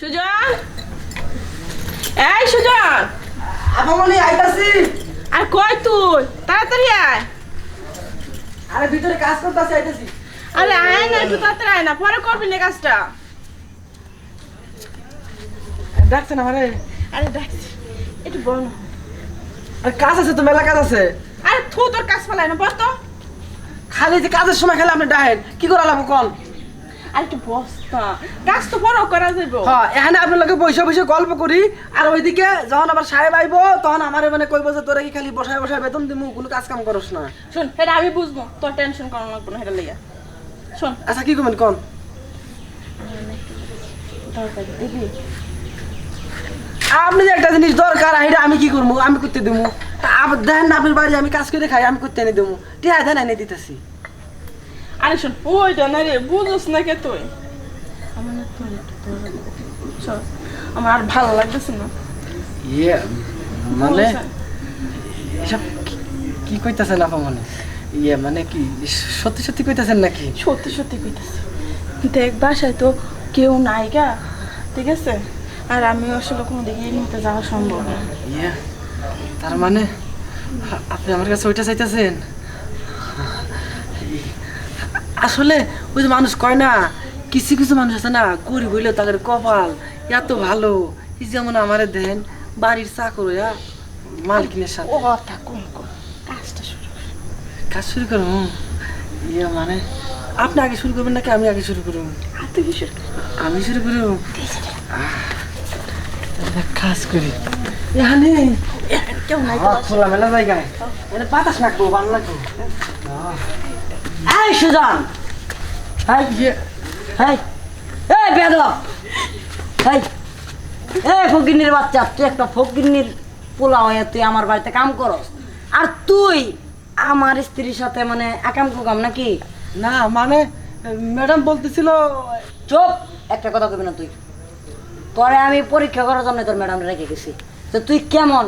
সুজন? এই সুজন! আপামনি আইতাছি। আর কই তুই? তাড়াতাড়ি আয়। আরে ভিতরে কাজ করতেছি আইতাছি। আরে আয় না একটু তাড়াতাড়ি আয় না পরে করবি না কাজটা। ডাকছেন আমারে? আরে ডাকছি। একটু বল। না আরে কাজ আছে তো মেলা কাজ আছে। আরে থু তোর কাজ ফেলায় না বস তো। খালি যে কাজের সময় খেলে আপনি ডাহেন কি করালাম কল আর একটু বস না তো বড় করা যাইব। হ্যাঁ এখানে আপনার গল্প করি। আর ওইদিকে যখন আবার সাহেব আইব তখন আমার মানে কইব যে তোরা কি খালি বসায় বসায় বেতন দিমু? কোনো কাজ কাম করস না। শোন এটা আমি বুঝব। তোর টেনশন করা লাগবে না এটা লইয়া শোন। আচ্ছা কি করবেন কোন? দরকার দিবি। আপনি যে একটা জিনিস দরকার এটা আমি কি করব? আমি করতে দেবো আবার দেখেন না আপনার বাড়ি আমি কাজ করে খাই আমি করতে এনে দেবো টিয়া দেন এনে দিতেছি। আরে শোন ওইটা না রে বুঝোস না কে তুই। আমার না তোর একটু দরকার আমার আর ভালো লাগতেছে না। ইয়ে মানে? এসব কি- কি কইতাছেন আপা মানে ইয়ে মানে কি সত্যি সত্যি কইতাছেন নাকি? সত্যি সত্যি কইতাছি। দেখ বাসায় তো কেউ নাই গা ঠিক আছে? আর আমি আসলে কোনো দিকে এই মুহূর্তে যাওয়া সম্ভব না। ইয়ে তার মানে? আপনি আমার কাছে ওইটা চাইতেছেন? আসলে ওই যে মানুষ কয় না কিছু কিছু মানুষ আছে না করি বইলেও তাদের কপাল এত ভালো। যেমন আমারে দেন বাড়ির চাকর মালকিনের সাথে। কথা কাজটা শুরু কর। কাজ শুরু করুন ইয়ে মানে আপনি আগে শুরু করবেন নাকি আমি আগে শুরু করুন আর তুই কি শুরু কর? আমি শুরু করব কাজ করি। এখানে কেউ নাই তো হ্যাঁ, খোলামেলা জায়গায়। বাতাস লাগবো ভালো লাগবো। এই সুজন। এই এই এই বেদব। এই এই ফকিন্নির বাচ্চা তুই একটা ফকিন্নির পোলা হয়ে তুই আমার বাড়িতে কাম করস। আর তুই আমার স্ত্রীর সাথে মানে একাম কুকাম নাকি? না মানে ম্যাডাম বলতেছিল চুপ একটা কথা কবি না তুই। তোরে আমি পরীক্ষা করার জন্য তোর ম্যাডাম রেখে গেছি। তো তুই কেমন?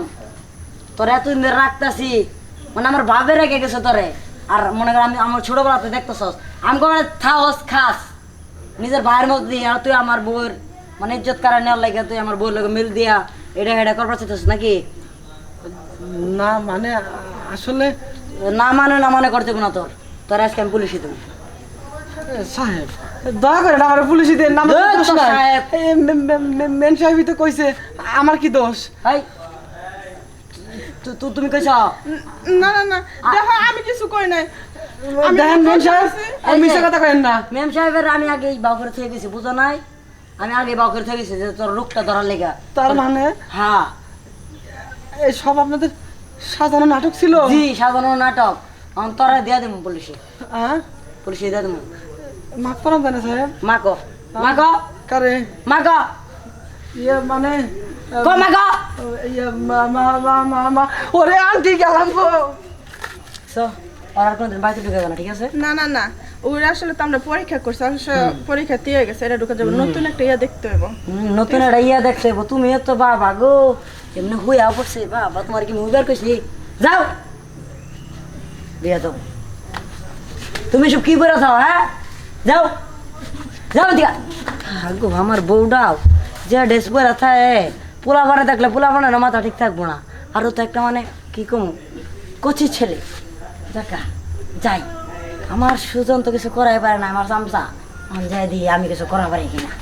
তোরে ধরে রাখতাছি মানে আমার ভাবে রেখে গেছে তোরে। আর মনে কর আমি আমার ছোটবেলাতে দেখতেছস আমি কোনো থাকস খাস। নিজের ভাইয়ের মধ্যে দিয়ে আর তুই আমার বউয়ের মানে ইজ্জত কারা নেওয়ার লাগে তুই আমার বউয়ের লোক মিল দিয়া এটা হেডা করবার চাইতেছিস নাকি? না মানে আসলে না মানে না মানে করতে না তোর। তোর আজকে আমি পুলিশে দেবো। সাহেব দয়া করে আমার পুলিশি দেন সাহেব। মেন সাহেবই তো কইছে আমার কি দোষ? হাই। তুমি কইছ? না না না দেখো নাই। দেখেন মেন সাহেব বলছি। মিশা কথা কইেন না। ম্যাম সাহেবের আমি আগে বাউ থেকে গেছি বুঝো নাই? আমি আগে বাউ থেকে গেছি যে তোর রোগটা ধরার লেগা। তার মানে? হ্যাঁ। এই সব আপনাদের সাধারণ নাটক ছিল? জি সাধারণ নাটক। আমি তোরা দেবো পুলিশে। হ্যাঁ পুলিশে দিয়া দেবো মাফ করেন জানে সাহেব। মাকো মাকো কারে? মাকো ইয়ে মানে কো মাকো ইয়ে মা মা মা মা মা। ওরে আন্টি গেলাম গো। সো আর কোনদিন বাড়িতে ঢুকে যাবে না ঠিক আছে? না না না। ওরা আসলে তো আমরা পরীক্ষা করছি আসলে পরীক্ষা দিয়ে গেছে এটা ঢুকে যাবে নতুন একটা ইয়া দেখতে হবে নতুন একটা ইয়া দেখছে বো, তুমি তো বাবা গো এমনি হুইয়া পড়ছে বাবা তোমার কি মুভিবার কইছি যাও। দিয়া দাও। তুমি সব কি করে থাও হ্যাঁ? যাও। যাও দিয়া। গো আমার বউটাও যে ড্রেস পরে থাকে পোলা বারে দেখলে পোলা বানে না মাথা ঠিক থাকব না। আরও তো একটা মানে কি কম কচি ছেলে। যাই। আমার সুজন তো কিছু করাই পারে না, আমার চামচা। আমি যাই দিই, আমি কিছু করা পারি কিনা।